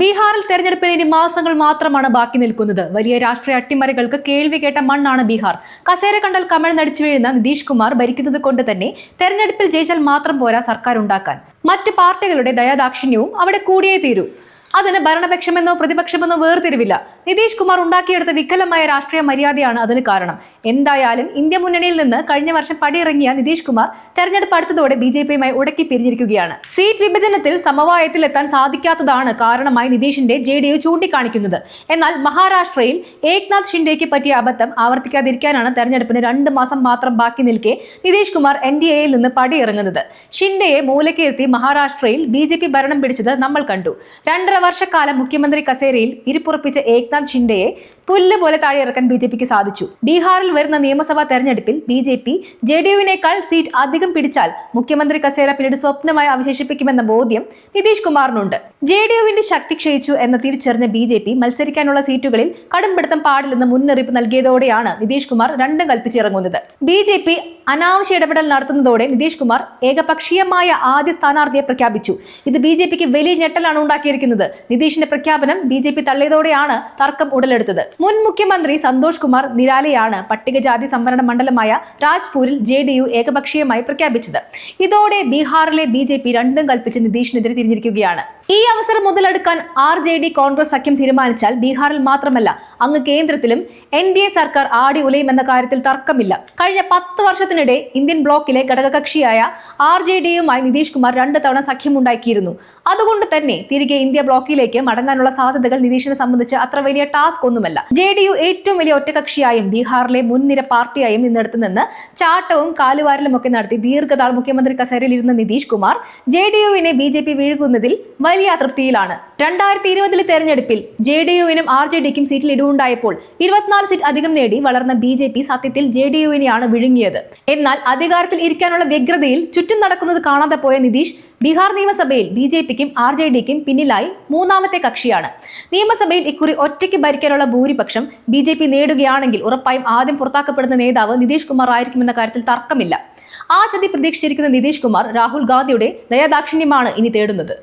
ബീഹാറിൽ തെരഞ്ഞെടുപ്പിന് ഇനി മാസങ്ങൾ മാത്രമാണ് ബാക്കി നിൽക്കുന്നത്. വലിയ രാഷ്ട്രീയ അട്ടിമറികൾക്ക് കേൾവി കേട്ട മണ്ണാണ് ബീഹാർ. കസേര കണ്ടാൽ കമൽ നടിച്ചു വീഴുന്ന നിതീഷ് കുമാർ ഭരിക്കുന്നത് കൊണ്ട് തന്നെ തെരഞ്ഞെടുപ്പിൽ ജയിച്ചാൽ മാത്രം പോരാ സർക്കാർ ഉണ്ടാക്കാൻ. മറ്റ് പാർട്ടികളുടെ ദയാദാക്ഷിണ്യവും അവിടെ കൂടിയേ തീരൂ. അതിന് ഭരണപക്ഷമെന്നോ പ്രതിപക്ഷമെന്നോ വേർതിരിവില്ല. നിതീഷ് കുമാർ ഉണ്ടാക്കിയെടുത്ത വികലമായ രാഷ്ട്രീയ മര്യാദയാണ് അതിന് കാരണം. എന്തായാലും ഇന്ത്യ മുന്നണിയിൽ നിന്ന് കഴിഞ്ഞ വർഷം പടിയിറങ്ങിയ നിതീഷ് കുമാർ തെരഞ്ഞെടുപ്പ് അടുത്തതോടെ ബി ജെ പിയുമായി ഉടക്കി പിരിഞ്ഞിരിക്കുകയാണ്. സീറ്റ് വിഭജനത്തിൽ സമവായത്തിൽ എത്താൻ സാധിക്കാത്തതാണ് കാരണമായി നിതീഷിന്റെ ജെ ഡി യു ചൂണ്ടിക്കാണിക്കുന്നത്. എന്നാൽ മഹാരാഷ്ട്രയിൽ ഏക്നാഥ് ഷിൻഡേക്ക് പറ്റിയ അബദ്ധം ആവർത്തിക്കാതിരിക്കാനാണ് തെരഞ്ഞെടുപ്പിന് രണ്ട് മാസം മാത്രം ബാക്കി നിൽക്കെ നിതീഷ് കുമാർ എൻ ഡി എയിൽ നിന്ന് പടിയിറങ്ങുന്നത്. ഷിൻഡെയെ മൂലക്കിരുത്തി മഹാരാഷ്ട്രയിൽ ബി ഭരണം പിടിച്ചത് നമ്മൾ കണ്ടു. രണ്ടര വർഷക്കാലം മുഖ്യമന്ത്രി കസേരയിൽ ഇരിപ്പുറപ്പിച്ച ഏക്നാഥ് ഷിൻഡെയെ പുല്ല് പോലെ താഴെ ഇറക്കാൻ ബി ജെ പിക്ക് സാധിച്ചു. ബീഹാറിൽ വരുന്ന നിയമസഭാ തെരഞ്ഞെടുപ്പിൽ B J P J D യുവിനേക്കാൾ seat അധികം പിടിച്ചാൽ മുഖ്യമന്ത്രി കസേര പിന്നീട് സ്വപ്നമായി അവശേഷിപ്പിക്കുമെന്ന ബോധ്യം നിതീഷ് കുമാറിനുണ്ട്. ജെ ഡി യുവിന്റെ ശക്തി ക്ഷയിച്ചു എന്ന് തിരിച്ചറിഞ്ഞ ബി ജെ പി മത്സരിക്കാനുള്ള സീറ്റുകളിൽ കടുംപിടുത്തം പാടില്ലെന്ന് മുന്നറിയിപ്പ് നൽകിയതോടെയാണ് നിതീഷ് കുമാർ രണ്ടും കൽപ്പിച്ചിറങ്ങുന്നത്. ബി ജെ പി അനാവശ്യ ഇടപെടൽ നടത്തുന്നതോടെ നിതീഷ് കുമാർ ഏകപക്ഷീയമായ ആദ്യ സ്ഥാനാർത്ഥിയെ പ്രഖ്യാപിച്ചു. ഇത് ബി ജെ പിക്ക് വലിയ ഞെട്ടലാണ് ഉണ്ടാക്കിയിരിക്കുന്നത്. നിതീഷിന്റെ പ്രഖ്യാപനം ബി ജെ പി തള്ളിയതോടെയാണ് തർക്കം ഉടലെടുത്തത്. മുൻ മുഖ്യമന്ത്രി സന്തോഷ് കുമാർ നിരാലയാണ് പട്ടികജാതി സംവരണ മണ്ഡലമായ രാജ്പൂരിൽ ജെ ഡി യു ഏകപക്ഷീയമായി പ്രഖ്യാപിച്ചത്. ഇതോടെ ബീഹാറിലെ ബി ജെ പി രണ്ടും കൽപ്പിച്ച് നിതീഷിനെതിരെ തിരിഞ്ഞിരിക്കുകയാണ്. ഈ അവസരം മുതലെടുക്കാൻ ആർ ജെ ഡി കോൺഗ്രസ് സഖ്യം തീരുമാനിച്ചാൽ ബീഹാറിൽ മാത്രമല്ല അങ്ങ് കേന്ദ്രത്തിലും എൻ ഡി എ സർക്കാർ ആടി ഉലയുമെന്ന കാര്യത്തിൽ തർക്കമില്ല. കഴിഞ്ഞ പത്ത് വർഷത്തിനിടെ ഇന്ത്യൻ ബ്ലോക്കിലെ ഘടകകക്ഷിയായ ആർ ജെ ഡിയുമായി നിതീഷ് കുമാർ രണ്ട് തവണ സഖ്യമുണ്ടാക്കിയിരുന്നു അതുകൊണ്ട് തന്നെ തിരികെ ഇന്ത്യ ബ്ലോക്കിലേക്ക് മടങ്ങാനുള്ള സാധ്യതകൾ നിതീഷിനെ സംബന്ധിച്ച് അത്ര വലിയ ടാസ്ക് ഒന്നുമല്ല. ജെ ഡി യു ഏറ്റവും വലിയ ഒറ്റകക്ഷിയായും ബീഹാറിലെ മുൻനിര പാർട്ടിയായും നിന്നിടത്ത് നിന്ന് ചാട്ടവും കാലുവാരലും ഒക്കെ നടത്തി ദീർഘനാൾ മുഖ്യമന്ത്രി കസേരയിലിരുന്ന നിതീഷ് കുമാർ ജെ ഡി യുവിനെ ബി ജെ പി വീഴുകുന്നതിൽ വലിയ അതൃപ്തിയിലാണ്. രണ്ടായിരത്തി ഇരുപതിലെ തെരഞ്ഞെടുപ്പിൽ ജെ ഡി യുവിനും ആർ ജെ ഡിക്കും സീറ്റിൽ ഇടിവുണ്ടായപ്പോൾ ഇരുപത്തിനാല് സീറ്റ് അധികം നേടി വളർന്ന ബി ജെ പി സത്യത്തിൽ ജെ ഡി യുവിനെയാണ് വിഴുങ്ങിയത്. എന്നാൽ അധികാരത്തിൽ ഇരിക്കാനുള്ള വ്യഗ്രതയിൽ ചുറ്റും നടക്കുന്നത് കാണാതെ പോയ നിതീഷ് ബീഹാർ നിയമസഭയിൽ ബി ജെ പിക്കും ആർ ജെ ഡിക്കും പിന്നിലായി മൂന്നാമത്തെ കക്ഷിയാണ്. നിയമസഭയിൽ ഇക്കുറി ഒറ്റയ്ക്ക് ഭരിക്കാനുള്ള ഭൂരിപക്ഷം ബി ജെ പി നേടുകയാണെങ്കിൽ ഉറപ്പായും ആദ്യം പുറത്താക്കപ്പെടുന്ന നേതാവ് നിതീഷ് കുമാർ ആയിരിക്കുമെന്ന കാര്യത്തിൽ തർക്കമില്ല. ആ ചതി പ്രതീക്ഷിച്ചിരിക്കുന്ന നിതീഷ് കുമാർ രാഹുൽ ഗാന്ധിയുടെ ദയാദാക്ഷിണ്യമാണ് ഇനി തേടുന്നത്.